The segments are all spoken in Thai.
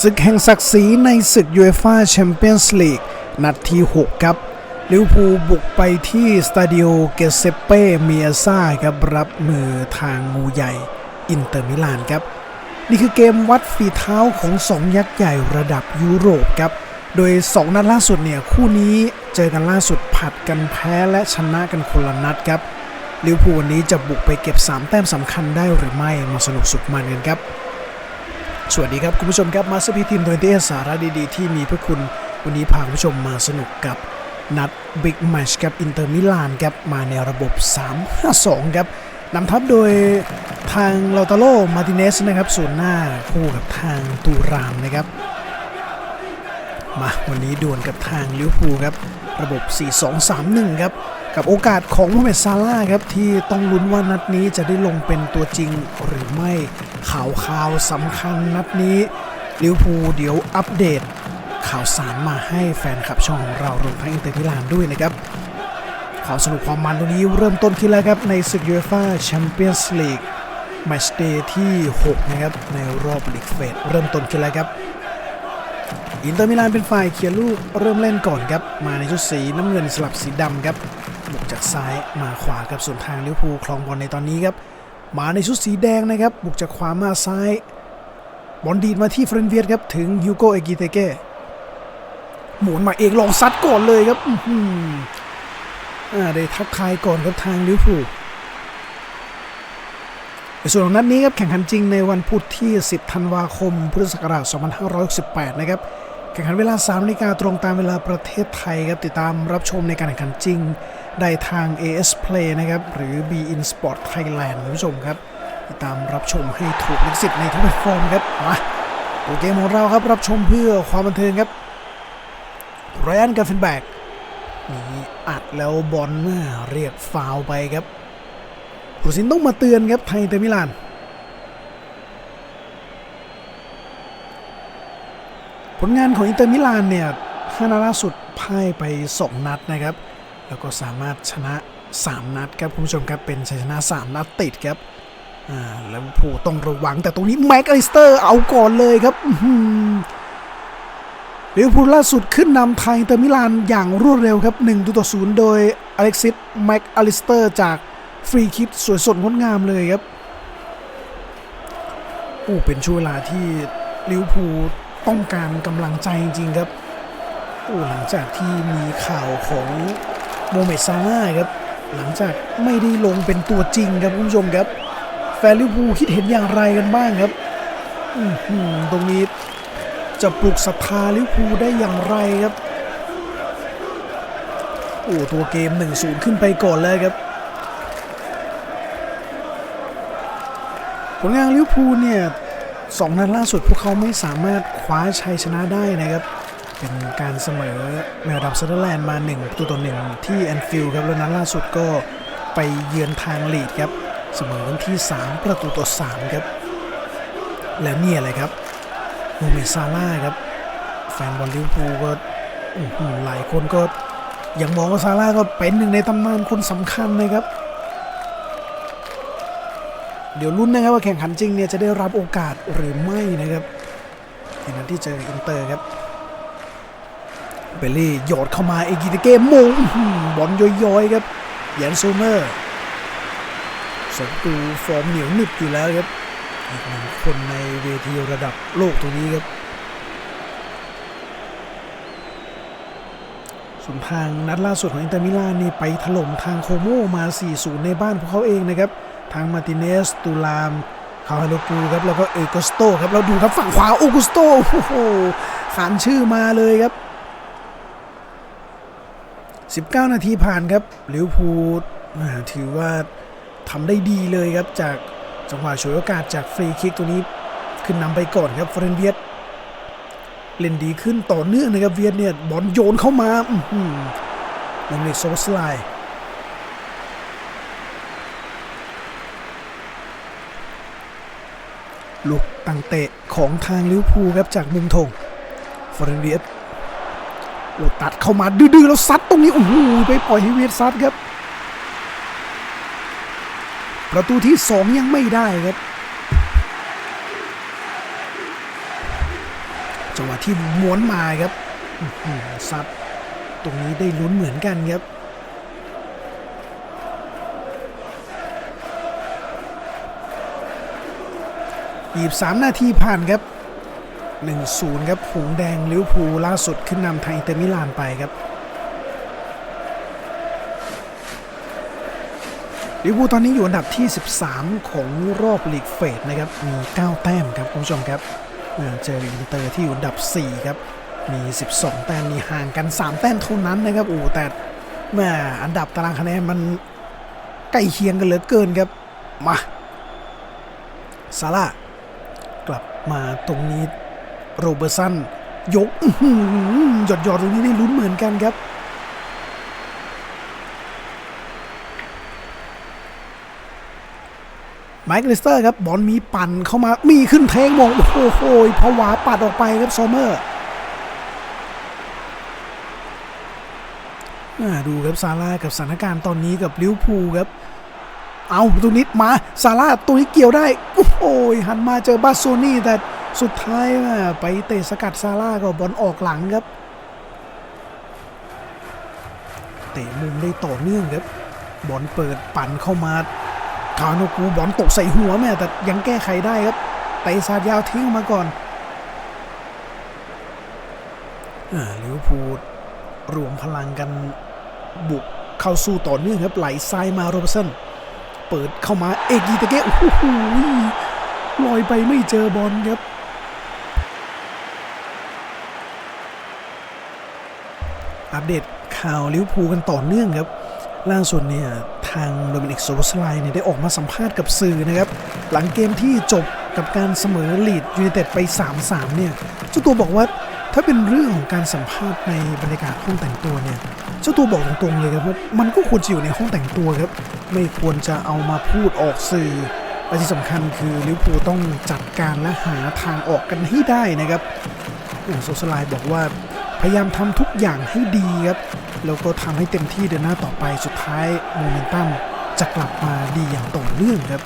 ศึกแห่งศักดิ์ศรีในศึกยูเอฟ่าแชมเปี้ยนส์ลีกนัดที่ 6 ครับลิเวอร์พูลบุกไปที่สตาดิโอเกเซเป้เมียซ่าครับรับมือทางงูใหญ่อินเตอร์มิลานครับ นี่คือเกมวัดฝีเท้าของสองยักษ์ใหญ่ระดับยุโรปครับ โดย 2 นัดล่าสุดเนี่ย คู่นี้เจอกันล่าสุดผัดกันแพ้และชนะกันคนละนัดครับลิเวอร์พูลวันนี้จะบุกไปเก็บ 3 แต้มสำคัญได้หรือไม่มาสนุกสุดมันกันครับ สวัสดีครับ คุณผู้ชมครับมาสพีทีมโดยที่สาระดีๆ ที่มีเพื่อคุณ วันนี้พาคุณผู้ชมมาสนุกกับนัดบิ๊กแมชกับอินเตอร์มิลานครับมาในระบบ 3-5-2 ครับนำทัพโดยทางลาตาโลมาติเนสนะครับส่วนหน้าคู่กับทางตูรามนะครับ มาวันนี้ดวลกับทางลิเวอร์พูลครับระบบ 4-2-3-1 ครับกับโอกาสของโมเมดซาร่าครับที่ต้องลุ้นว่านัดนี้จะได้ลงเป็นตัวจริงหรือไม่ ข่าวข่าวสำคัญนัดนี้ลิวพูเดี๋ยวอัปเดต ข่าวสารมาให้แฟนคลับช่องของเรารวมทั้งอินเตอร์มิลานด้วยนะครับ ข่าวสนุกความมันตรงนี้เริ่มต้นขึ้นแล้วครับ ในศึกยูเอฟ่าแชมเปี้ยนส์ลีกแมตช์เดย์ที่ 6 นะครับ ในรอบลีกเฟสเริ่มต้นขึ้นแล้วครับ อินเตอร์มิลานเป็นฝ่ายเขียนลูกเริ่มเล่นก่อนครับ มาในชุดสีน้ำเงินสลับสีดำครับบุกจากซ้ายมาขวากับส่วนทางลิเวอร์พูลคลองบอลในตอนนี้ครับ มาในชุดสีแดงนะครับบุกจากขวามาซ้ายบอลดีดมาที่เฟรนเวียตครับถึงยูโกเอกิเตเก้หมุนมาเองลองซัดก่อนเลยครับอื้มอ่าได้ทักทายก่อนครับทางลิเวอร์พูลในส่วนของนัดนี้ครับแข่งขันจริงในวันพุธที่ 10 ธันวาคม พุทธศักราช 2568 นะครับ แข่งขันเวลา3นาฬิกาตรงตามเวลาประเทศไทยครับติดตามรับชมในการแข่งขันจริง ได้ทาง AS Play นะครับ หรือ B In Sport Thailand คุณผู้ชมครับ ติดตามรับชมให้ถูกลิขสิทธิ์ในทุกแพลตฟอร์มครับมาตัวเกมของเราครับรับชมเพื่อความบันเทิงครับไรอันกาเฟนแบกนี่อัดแล้วบอลเมื่อเรียกฟาวไปครับผู้สินต้องมาเตือนครับไทยเตมิลาน ผลงานของอินเตอร์มิลานเนี่ยห้านัดล่าสุดพ่ายไป 2 นัดนะครับ แล้วก็สามารถชนะ 3 นัดครับคุณผู้ชมครับ เป็นชัยชนะ 3 นัดติดครับอ่าแล้วผู้ต้องระวังแต่ตรงนี้แม็กอลิสเตอร์เอาก่อนเลยครับลิเวอร์พูลล่าสุดขึ้นนำไทยเตอร์มิลานอย่างรวดเร็วครับ1ต่อ0โดยอเล็กซิสแม็กอลิสเตอร์จากฟรีคิกสวยสดงดงามเลยครับโอ้เป็นช่วงเวลาที่ลิเวอร์พูล ต้องการกำลังใจจริงๆครับโอ้หลังจากที่มีข่าวของโมเมดซาร่าครับ หลังจากไม่ได้ลงเป็นตัวจริงครับคุณผู้ชมครับ แฟนลิเวอร์พูลคิดเห็นอย่างไรกันบ้างครับอือหือตรงนี้จะปลุกศรัทธาลิเวอร์พูลได้อย่างไรครับโอ้ตัวเกม 1-0 ขึ้นไปก่อนเลยครับ ผลงานลิเวอร์พูลเนี่ย สองนัดล่าสุดพวกเขาไม่สามารถคว้าชัยชนะได้นะครับ เป็นการเสมอแมวดำเซอร์แลนด์มา1ตัวต่อหนึ่งที่แอนฟิลด์ครับ แล้วนัดล่าสุดก็ไปเยือนทางลีดครับ เสมอวันที่ 3 ประตูต่อ 3 ครับ และเนี่ยเลยครับโมเมซาร่าครับ แฟนบอลลิเวอร์พูลก็หลายคนก็ยังมองว่าซาร่าก็เป็นหนึ่งในตำนานคนสำคัญนะครับ เดี๋ยวลุ้นนะครับว่าแข่งขันจริงเนี่ยจะได้รับโอกาสหรือไม่นะครับในนั้นที่เจออินเตอร์ครับเบลลี่โยดเข้ามาเอกิเตเก้มงบอลย้อยๆครับแยนซูเมอร์สมตูฟอร์มเหนียวหนึบอยู่แล้วครับอีกหนึ่งคนในเวทีระดับโลกตรงนี้ครับส่วนทางนัดล่าสุดของอินเตอร์มิลานนี่ไปถล่มทางโคโมมา 4-0 ในบ้านพวกเขาเองนะครับ ทางมาร์ติเนสตูลามคาร์โลกูครับแล้วก็เอโกสโตครับเราดูครับฝั่งขวาโอกุสโตโอ้โหขานชื่อมาเลยครับ 19 นาทีผ่านครับลิวพูลอ่าถือว่าทำได้ดีเลยครับจากจังหวะฉวยโอกาสจากฟรีคิกตัวนี้ขึ้นนำไปก่อนครับเฟรนเวียตเล่นดีขึ้นต่อเนื่องนะครับเวียดเนี่ยบอลโยนเข้ามาอือหือโมเมดโซสไลด์ ลูกตั้งเตะของทางลิวพูครับจากมุมธงฟอร์เรนเวียสโอ้ตัดเข้ามาดื้อๆแล้วซัดตรงนี้โอ้โหไปปล่อยให้เวียดซัดครับ ประตูที่ 2 ยังไม่ได้ครับจังหวะที่ม้วนมาครับซัดตรงนี้ได้ลุ้นเหมือนกันครับ ยีบสามนาทีผ่านครับ 1-0 ครับหงแดงลิวพูล่าสุดขึ้นนำไทยเตอร์มิลานไปครับลิเวอร์พูลตอนนี้อยู่อันดับที่ 13 ของรอบลีกเฟสนะครับ มี 9 แต้มครับคุณผู้ชมครับเมื่อเจออินเตอร์ที่อยู่อันดับ 4 ครับ มี 12 แต้ม มีห่างกัน 3 แต้มเท่านั้นนะครับ โอ้ แต่แม่อันดับตารางคะแนนมันใกล้เคียงกันเหลือเกินครับ มาซาร่า มาตรงนี้โรเบอร์สันยกหยอดหยอดตรงนี้ได้ลุ้นเหมือนกันครับ ไมค์ลิสเตอร์ครับบอลมีปั่นเข้ามามีขึ้นเทงมอง โอ้โหผวาปัดออกไปครับโซเมอร์อดูครับซาร่ากับสถานการณ์ตอนนี้กับลิวพูครับ เอาตรงนี้มาซาร่าตัวนี้เกี่ยวได้โอ้โหหันมาเจอบาโซนี่แต่สุดท้ายอะไปเตะสกัดซาร่าก็บอลออกหลังครับ เตะมุมได้ต่อเนื่องครับบอลเปิดปั่นเข้ามาคาโนกูบอลตกใส่หัวแม่แต่ยังแก้ไขได้ครับเตะสาดยาวทิ้งมาก่อนอ่าลิวพูลรวมพลังกันบุกเข้าสู้ต่อเนื่องครับไหลซ้ายมาโรเบร์สัน เปิดเข้ามาเอกยีตะเกะโอ้โหลอยไปไม่เจอบอลครับอัปเดตข่าวลิเวอร์พูลกันต่อเนื่องครับ ล่าสุดเนี่ยทางโดมินิกโซสไลเนี่ยได้ออกมาสัมภาษณ์กับสื่อนะครับ หลังเกมที่จบกับการเสมอลีดยูไนเต็ดไป 3-3 เนี่ยเจ้าตัวบอกว่า ถ้าเป็นเรื่องของการสัมภาษณ์ในบรรยากาศห้องแต่งตัวเนี่ยเจ้าตัวบอกตรงๆเลยครับว่ามันก็ควรจะอยู่ในห้องแต่งตัวครับ ไม่ควรจะเอามาพูดออกสื่อและที่สำคัญคือลิเวอร์พูลต้องจัดการและหาทางออกกันให้ได้นะครับโซสไลบอกว่าพยายามทำทุกอย่างให้ดีครับ แล้วก็ทำให้เต็มที่เดินหน้าต่อไปสุดท้ายโมเมนตัมจะกลับมาดีอย่างต่อเนื่องครับ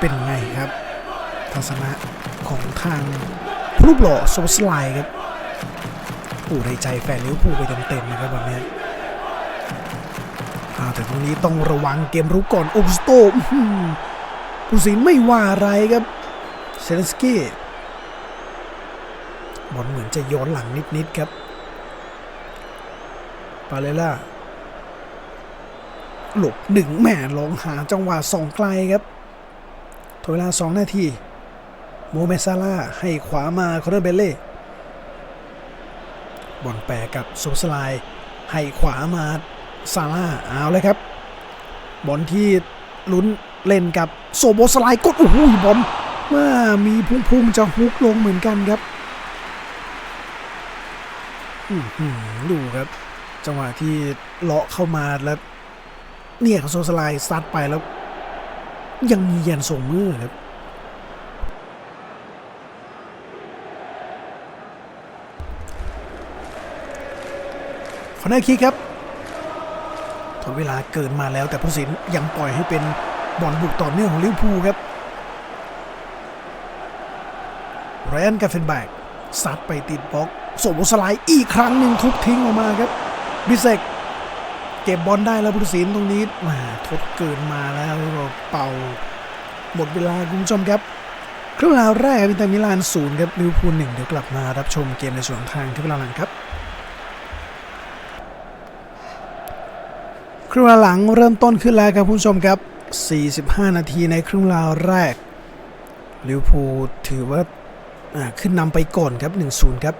เป็นไงครับ ทัศนะของทางรูปหล่อโซสไลครับ โอ้ได้ใจแฟนลิเวอร์พูลไปเต็มๆนะครับแบบนี้อ่าแต่ตรงนี้ต้องระวังเกมรุกก่อนโอกุสโตผู้สินไม่ว่าอะไรครับเซเลนสกี้บอลเหมือนจะย้อนหลังนิดๆครับปาเลล่าหลบหนึ่งแหม่ลองหาจังหวะสองไกลครับทเวลาสองนาที โมเมซาร่าให้ขวามาคอนเนอร์เบเล่ บอลแปรกับโซสไลายให้ขวามาซาร่าเอาเลยครับ บอลที่ลุ้นเล่นกับโซโบสไลด์กดโอ้โหบอลว่ามีพุ่งๆจะฮุกลงเหมือนกันครับอือหือดูครับ จังหวะที่เลาะเข้ามาแล้วเนี่ยโซสไลด์ซัดไปแล้ว ยังมียันส่งมือครับ อนเนอร์คิกครับทนเวลาเกินมาแล้วแต่ผู้สินยังปล่อยให้เป็นบอลบุกต่อเนื่องของลิเวอร์พูลครับแรนกาเฟนแบกซัดไปติดบล็อกสมสไลด์อีกครั้งหนึ่งทุบทิ้งออกมาครับบิเซกเก็บบอลได้แล้วผู้สินตรงนี้มาทดเกินมาแล้วเป่าหมดเวลาคุณผู้ชมครับครึ่งเวลาแรกอินเตอร์มิลานศูนย์ครับลิเวอร์พูลหนึ่งเดี๋ยวกลับมารับชมเกมในส่วนทางที่เวลาหลังครับ ครึ่งหลังเริ่มต้นขึ้นแล้วครับคุณผู้ชมครับ 45 นาทีในครึ่งเวลาแรกลิวพูถือว่าาขึ้นนำไปก่อนครับ 1-0 ครับ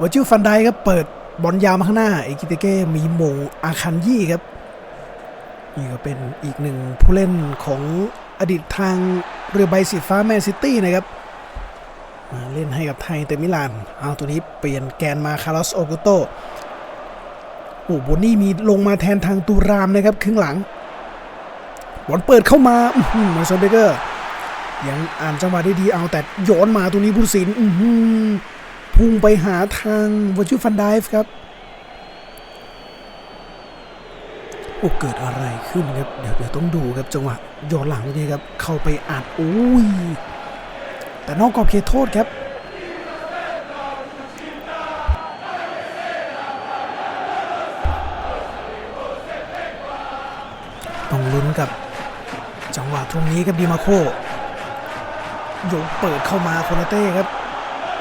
วอจิลฟันไดครับเปิดบอลยาวมาข้างหน้าเอกิเตเก้มีโมงอาคันยี่ครับนี่ก็เป็นอีกหนึ่งผู้เล่นของอดีตทางเรือใบสีฟ้าแมนซิตี้นะครับมาเล่นให้กับไทยเตอร์มิลาน เอาตัวนี้เปลี่ยนแกนมาคาร์ลสโอกุโต โอ้โบนี่มีลงมาแทนทางตูรามนะครับครึ่งหลังบอลเปิดเข้ามาอืมาซอนเบเกอร์ยังอ่านจังหวะได้ดีเอาแต่ย้อนมาตรงนี้ผู้สินอื้อหือพุ่งไปหาทางวอร์จูฟันไดฟ์ครับโอ้เกิดอะไรขึ้นครับ เดี๋ยวเดี๋ยวต้องดูครับจังหวะย้อนหลังนี่ครับ เข้าไปอัดโอ้ยแต่นอกกรอบเขตโทษครับ ต้องลุ้นกับ จังหวะตรงนี้ครับดีมาโคโยกเปิดเข้ามาโคนาเต้ครับ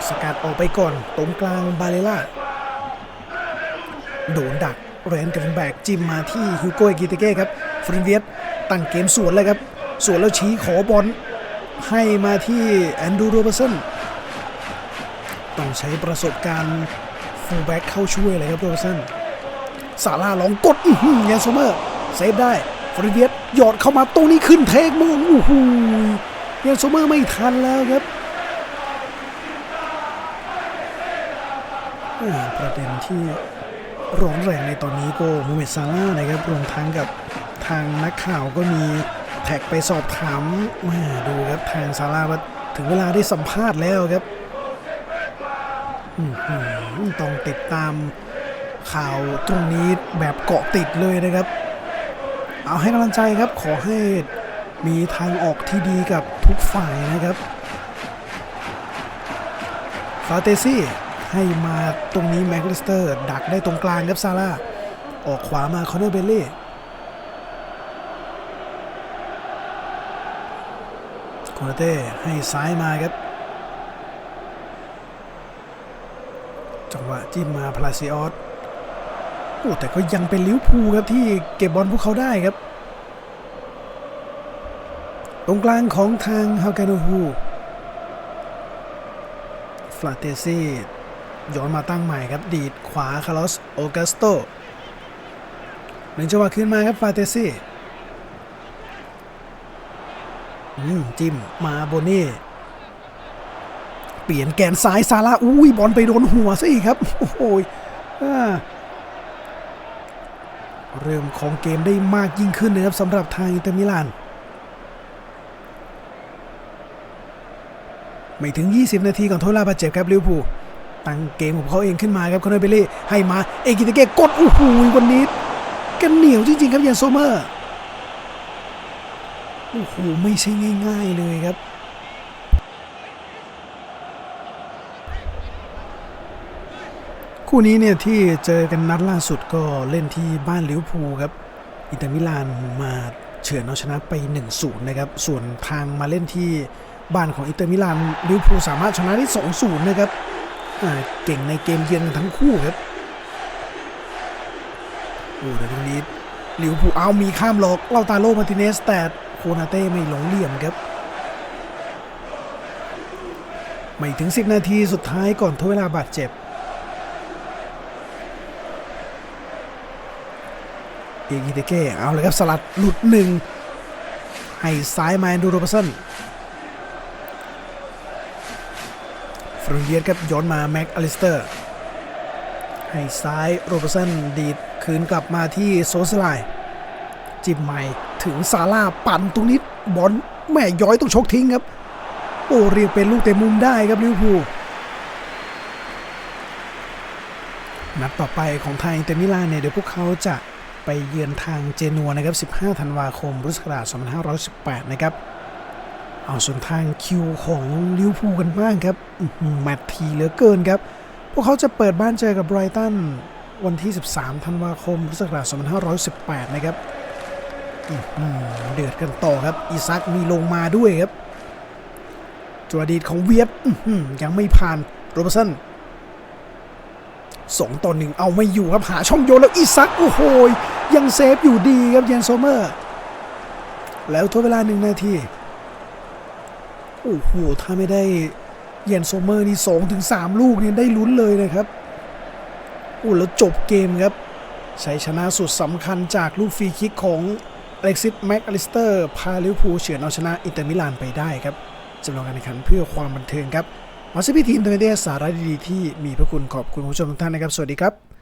สกัดออกไปก่อนตรงกลางบาเลล่าโดนดักแรนกันแบกจิ้มมาที่ฮิวโก้กิเตเก้ครับฟรินเวียสตั้งเกมสวนเลยครับสวนแล้วชี้ขอบอลให้มาที่แอนดูโรเบอร์สันต้องใช้ประสบการณ์ฟูลแบ็กเข้าช่วยเลยครับโรเบอร์สันซาร่าลองกดยันโซเมอร์เซฟได้ ฟริเวียสหยอดเข้ามาตรงนี้ขึ้นเทคมงโอ้โหยันโซเมอร์ไม่ทันแล้วครับอ่าประเด็นที่ร้อนแรงในตอนนี้ก็มูฮัมเม็ดซาร่านะครับรวมทั้งกับทางนักข่าวก็มีแท็กไปสอบถามมาดูครับทางซาร่าว่าถึงเวลาได้สัมภาษณ์แล้วครับอื้อหือต้องติดตามข่าวตรงนี้แบบเกาะติดเลยนะครับ เอาให้กำลังใจครับขอให้มีทางออกที่ดีกับทุกฝ่ายนะครับฟาเตซี่ให้มาตรงนี้แม็กลิสเตอร์ ดักได้ตรงกลางครับซาร่าออกขวามาคอนเนอร์เบลเล่โคนาเต้ให้ซ้ายมาครับจังหวะจิ้มมาพลาซิออส โอ้แต่ก็ยังเป็นลิวพูครับที่เก็บบอลพวกเขาได้ครับ ตรงกลางของทางฮากาโนฮูฟลาเตซี่ย้อนมาตั้งใหม่ครับ ดีดขวาคาร์ลอสโอกัสโตหนึ่งจังหวะขึ้นมาครับฟลาเตซี่อืมจิ้มมาโบเน่เปลี่ยนแกนซ้ายซาร่าอุ้ยบอลไปโดนหัวซะอีกครับ โอ้โหอ่า เริ่มของเกมได้มากยิ่งขึ้นนะครับสำหรับทางอินเตอร์มิลาน ไม่ถึง 20 นาทีก่อนโทษลาบาดเจ็บครับลิเวอร์พูลตั้งเกมของเขาเองขึ้นมาครับคอนเนอร์เบลลี่ให้มาเอกิตเกะกดโอ้โหวันนี้กันเหนียวจริง ๆ ครับยันโซเมอร์โอ้โหไม่ใช่ง่าย ๆ เลยครับ คู่นี้เนี่ยที่เจอกันนัดล่าสุดก็เล่นที่บ้านลิเวอร์พูลครับ อินเตอร์มิลานมาเฉือนเอาชนะไป1-0นะครับ ส่วนทางมาเล่นที่บ้านของอินเตอร์มิลานลิเวอร์พูลสามารถชนะได้2-0นะครับเก่งในเกมเยือนทั้งคู่ครับโอ้แต่ตรงนี้ลิเวอร์พูลเอามีข้ามหลอกเล่าตาโลมาติเนสแต่โคนาเต้ไม่หลงเหลี่ยมครับ ไม่ถึง 10 นาทีสุดท้ายก่อนทดเวลาบาดเจ็บ เอกิเตเก้เอาเลยครับสลัดหลุดหนึ่งให้ซ้ายมาแอนดูโรบสันฟรุนเยียสครับย้อนมาแม็กอลิสเตอร์ให้ซ้ายโรบสันดีดคืนกลับมาที่โซสไลจิบใหม่ถึงซาร่าปั่นตรงนี้บอลแม่ย้อยต้องชกทิ้งครับ โอ้เรียกเป็นลูกเตะมุมได้ครับลิเวอร์พูลนัดต่อไปของไทยอินเตอร์มิลานเนี่ยเดี๋ยวพวกเขาจะ ไปเยือนทางเจนัวนะครับ 15 ธันวาคมพุทธศักราช2518 นะครับ เอาส่วนทางคิวของลิเวอร์พูลกันบ้างครับแมตทีเหลือเกินครับ พวกเขาจะเปิดบ้านเจอกับไบรตันวันที่ 13 ธันวาคมพุทธศักราช2518 นะครับเดือดกันต่อครับ อีซักมีลงมาด้วยครับจวดีดของเวียดยังไม่ผ่านโรเบอร์สันสองต่อหนึ่งเอาไม่อยู่ครับ หาช่องโยนแล้วอีซัก โอ้โห ยังเซฟอยู่ดีครับเยนโซเมอร์ แล้วทดเวลาหนึ่งนาที โอ้โห ถ้าไม่ได้เยนโซเมอร์นี่สองถึงสามลูกเนี่ยได้ลุ้นเลยนะครับโอ้แล้วจบเกมครับชัยชนะสุดสำคัญจากลูกฟรีคิกของอเล็กซิสแม็กอลิสเตอร์พาลิวพูเฉือนเอาชนะอินเตอร์มิลานไปได้ครับจำลองการแข่งขันเพื่อความบันเทิงครับมาสพิทีมเตอร์เมเดียสาระดีๆที่มีพระคุณขอบคุณผู้ชมทุกท่านนะครับ สวัสดีครับ